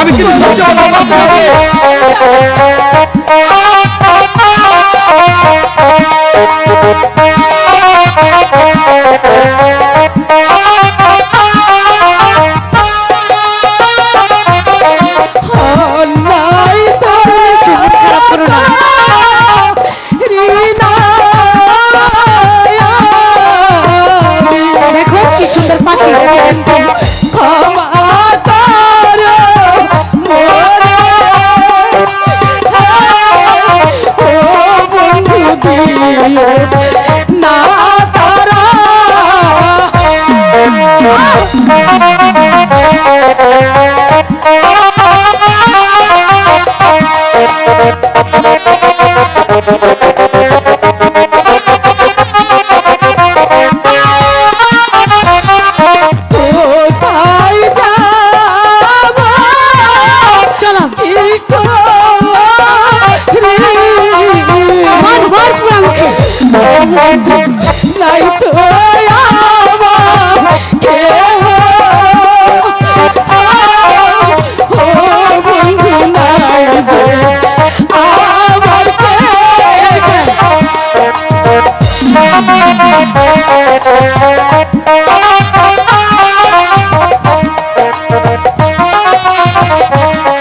আমি কিন্তু সুন্দর পাখি।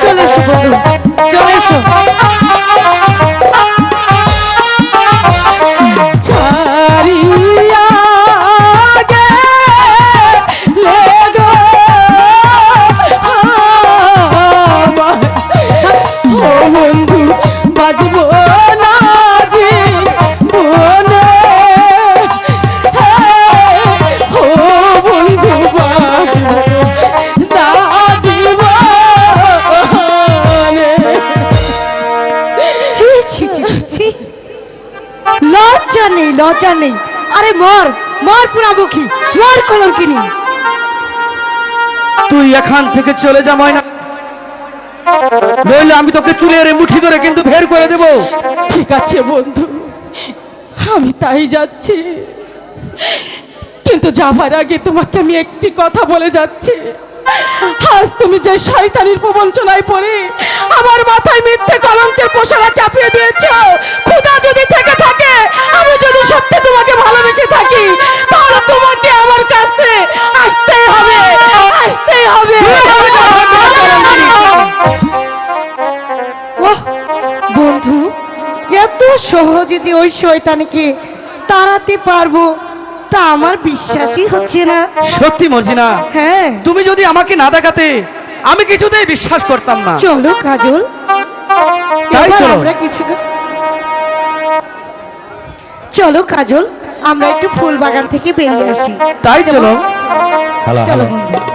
চলে এসো চলে এসো। লজ্জা নেই লজ্জা নেই। আরে মর মর পুরা মুখী মর কলঙ্কিনী। তুই এখান থেকে চলে যা ময়না। নইলে আমি তোকে চুলের মুঠি ধরে কিন্তু বের করে দেব। ঠিক আছে বন্ধু। আমি তাই যাচ্ছি। কিন্তু যাবার আগে তোমাকে আমি একটি কথা বলে যাচ্ছি। আজ তুমি যে শয়তানির প্রবঞ্চনায় পড়ে আমার মাথায় মিথ্যে কলঙ্কের পোশাকা চাপিয়ে দিয়েছ সহজে যে ওই শয়তানিকে তাড়াতে পারব তা আমার বিশ্বাসই হচ্ছে না। সত্যি মর্জিনা হ্যাঁ। তুমি যদি আমাকে না দেখাতে আমি কিছুতেই বিশ্বাস করতাম না। চলো কাজল। আমরা কিছু চলো কাজল আমরা একটু ফুল বাগান থেকে বেরিয়ে আসি। তাই চলো। চলো বন্ধু।